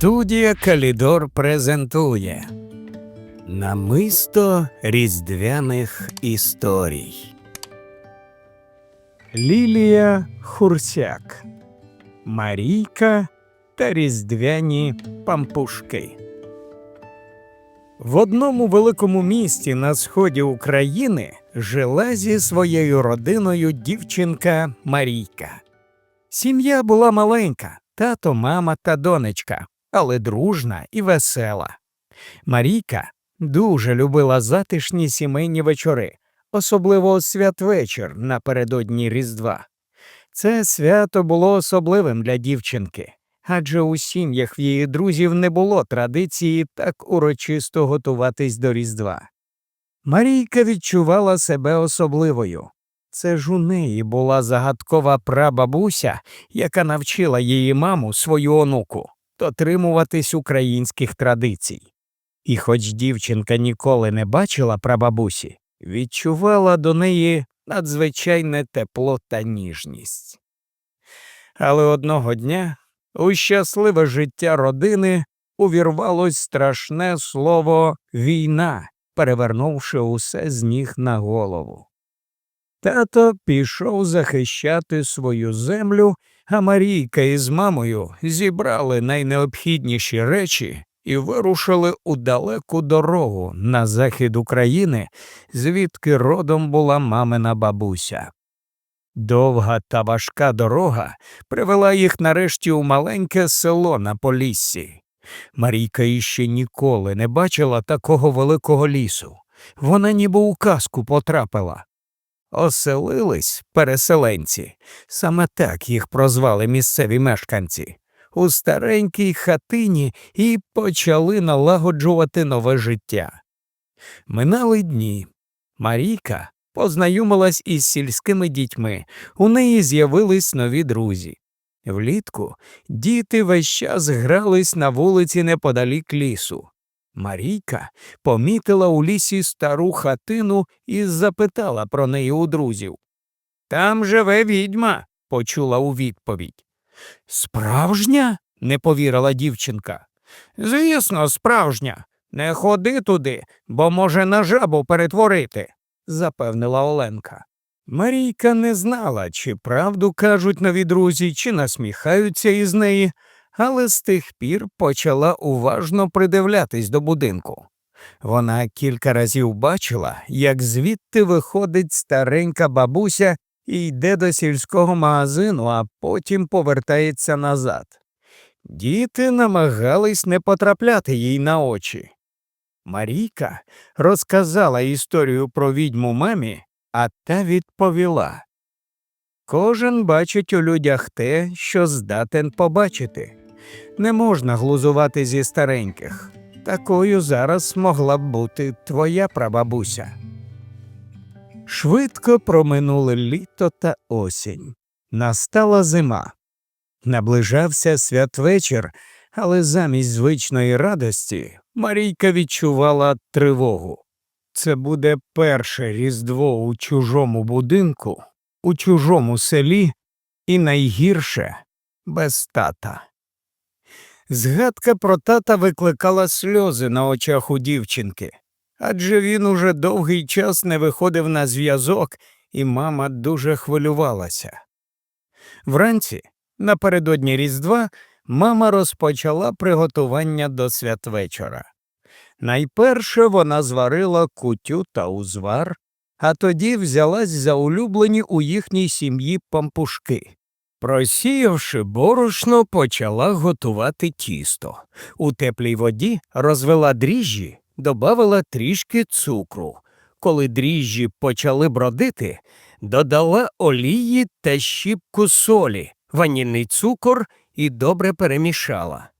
Студія Калідор презентує Намисто різдвяних історій. Лілія Хурсяк, Марійка та Різдвяні пампушки. В одному великому місті на сході України жила зі своєю родиною дівчинка Марійка. Сім'я була маленька тато, мама та донечка, але дружна і весела. Марійка дуже любила затишні сімейні вечори, особливо святвечір напередодні Різдва. Це свято було особливим для дівчинки, адже у сім'ях в її друзів не було традиції так урочисто готуватись до Різдва. Марійка відчувала себе особливою. Це ж у неї була загадкова прабабуся, яка навчила її маму, свою онуку, дотримуватись українських традицій. І хоч дівчинка ніколи не бачила прабабусі, відчувала до неї надзвичайне тепло та ніжність. Але одного дня у щасливе життя родини увірвалось страшне слово війна, перевернувши усе з ніг на голову. Тато пішов захищати свою землю, а Марійка із мамою зібрали найнеобхідніші речі і вирушили у далеку дорогу на захід України, звідки родом була мамина бабуся. Довга та важка дорога привела їх нарешті у маленьке село на Поліссі. Марійка іще ніколи не бачила такого великого лісу. Вона ніби у казку потрапила. Оселились переселенці, саме так їх прозвали місцеві мешканці, у старенькій хатині і почали налагоджувати нове життя. Минали дні. Марійка познайомилась із сільськими дітьми, у неї з'явились нові друзі. Влітку діти весь час грались на вулиці неподалік лісу. Марійка помітила у лісі стару хатину і запитала про неї у друзів. Там живе відьма, почула у відповідь. Справжня? не повірила дівчинка. Звісно, справжня. Не ходи туди, бо може на жабу перетворити, запевнила Оленка. Марійка не знала, чи правду кажуть нові друзі, чи насміхаються із неї, але з тих пір почала уважно придивлятись до будинку. Вона кілька разів бачила, як звідти виходить старенька бабуся і йде до сільського магазину, а потім повертається назад. Діти намагались не потрапляти їй на очі. Марійка розказала історію про відьму мамі, а та відповіла Кожен бачить у людях те, що здатен побачити. Не можна глузувати зі стареньких. Такою зараз могла б бути твоя прабабуся. Швидко проминули літо та осінь. Настала зима. Наближався святвечір, але замість звичної радості Марійка відчувала тривогу. Це буде перше різдво у чужому будинку, у чужому селі і найгірше без тата. Згадка про тата викликала сльози на очах у дівчинки, адже він уже довгий час не виходив на зв'язок, і мама дуже хвилювалася. Вранці, напередодні Різдва, мама розпочала приготування до святвечора. Найперше вона зварила кутю та узвар, а тоді взялась за улюблені у їхній сім'ї пампушки. Просіявши борошно, почала готувати тісто. У теплій воді розвела дріжджі, добавила трішки цукру. Коли дріжджі почали бродити, додала олії та щіпку солі, ванільний цукор і добре перемішала.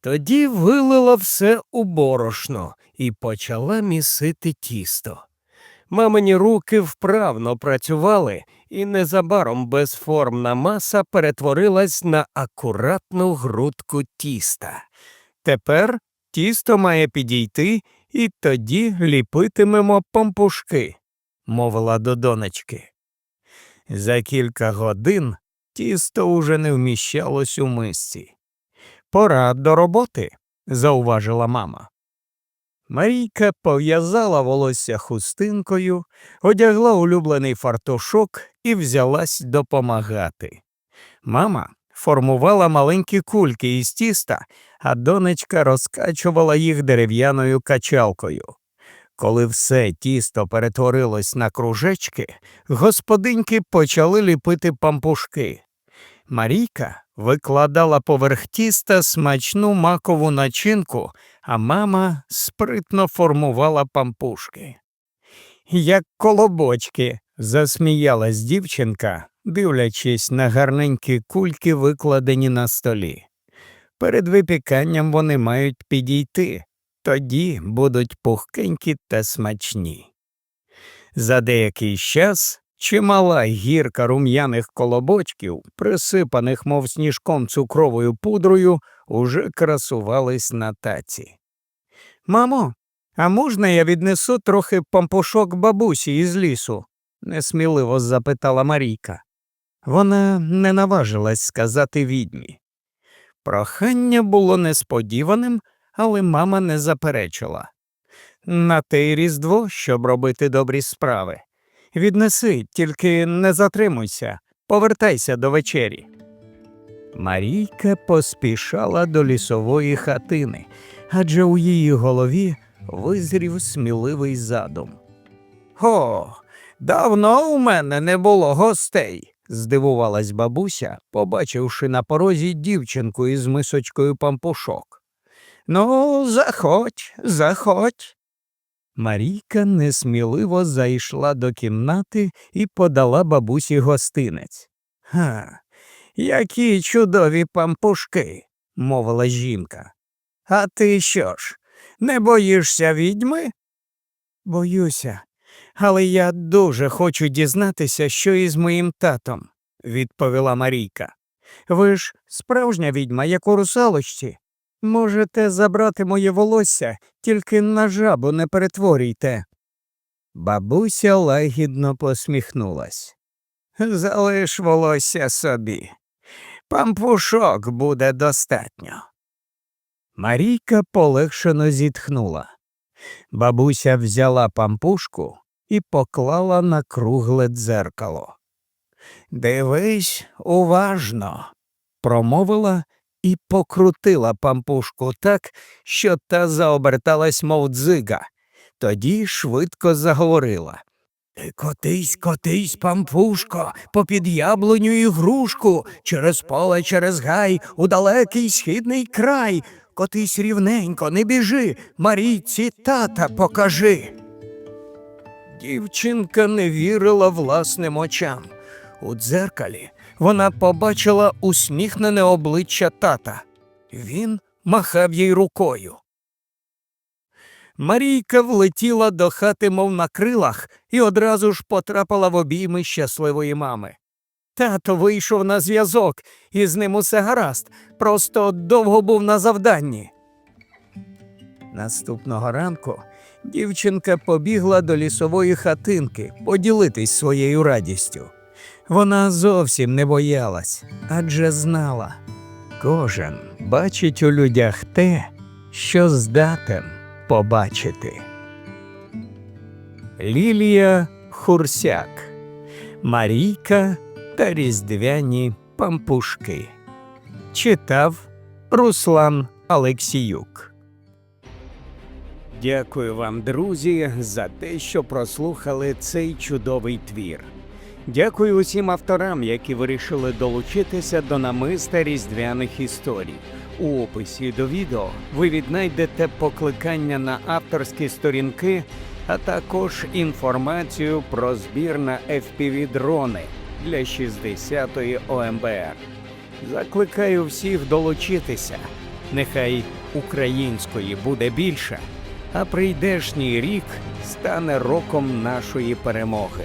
Тоді вилила все у борошно і почала місити тісто. Мамині руки вправно працювали, і незабаром безформна маса перетворилась на акуратну грудку тіста. Тепер тісто має підійти, і тоді ліпитимемо пампушки, мовила до донечки. За кілька годин тісто уже не вміщалось у мисці. Пора до роботи, зауважила мама. Марійка пов'язала волосся хустинкою, одягла улюблений фартушок і взялась допомагати. Мама формувала маленькі кульки із тіста, а донечка розкачувала їх дерев'яною качалкою. Коли все тісто перетворилось на кружечки, господиньки почали ліпити пампушки. Марійка викладала поверх тіста смачну макову начинку, а мама спритно формувала пампушки. Як колобочки, засміялась дівчинка, дивлячись на гарненькі кульки, викладені на столі. Перед випіканням вони мають підійти, тоді будуть пухкенькі та смачні. За деякий час чимала гірка рум'яних колобочків, присипаних, мов сніжком цукровою пудрою, уже красувались на таці. Мамо, а можна я віднесу трохи пампушок бабусі із лісу? несміливо запитала Марійка. Вона не наважилась сказати відьмі. Прохання було несподіваним, але мама не заперечила. На те й різдво, щоб робити добрі справи. Віднеси, тільки не затримуйся, повертайся до вечері. Марійка поспішала до лісової хатини, адже у її голові визрів сміливий задум. О, давно у мене не було гостей, здивувалась бабуся, побачивши на порозі дівчинку із мисочкою пампушок. Ну, заходь, заходь. Марійка несміливо зайшла до кімнати і подала бабусі гостинець. Га, які чудові пампушки, мовила жінка. А ти що ж, не боїшся відьми? Боюся, але я дуже хочу дізнатися, що із моїм татом, відповіла Марійка. Ви ж справжня відьма, як у русалочці. Можете забрати моє волосся, тільки на жабу не перетворюйте. Бабуся лагідно посміхнулась. Залиш волосся собі. Пампушок буде достатньо. Марійка полегшено зітхнула. Бабуся взяла пампушку і поклала на кругле дзеркало. Дивись уважно, промовила і покрутила пампушку так, що та заоберталась, мов дзига. Тоді швидко заговорила. Котись, котись, пампушко, попід яблуню і грушку, через поле, через гай, у далекий східний край. Котись рівненько, не біжи, Марійці тата покажи. Дівчинка не вірила власним очам. У дзеркалі вона побачила усміхнене обличчя тата. Він махав їй рукою. Марійка влетіла до хати, мов на крилах, і одразу ж потрапила в обійми щасливої мами. Тато вийшов на зв'язок, і з ним усе гаразд, просто довго був на завданні. Наступного ранку дівчинка побігла до лісової хатинки поділитись своєю радістю. Вона зовсім не боялась, адже знала. Кожен бачить у людях те, що здатен побачити. Лілія Хурсяк, Марійка та Різдвяні пампушки. Читав Руслан Алексіюк. Дякую вам, друзі, за те, що прослухали цей чудовий твір. Дякую усім авторам, які вирішили долучитися до намиста різдвяних історій. У описі до відео ви віднайдете покликання на авторські сторінки, а також інформацію про збір на FPV-дрони для 60-ї ОМБР. Закликаю всіх долучитися. Нехай української буде більше, а прийдешній рік стане роком нашої перемоги.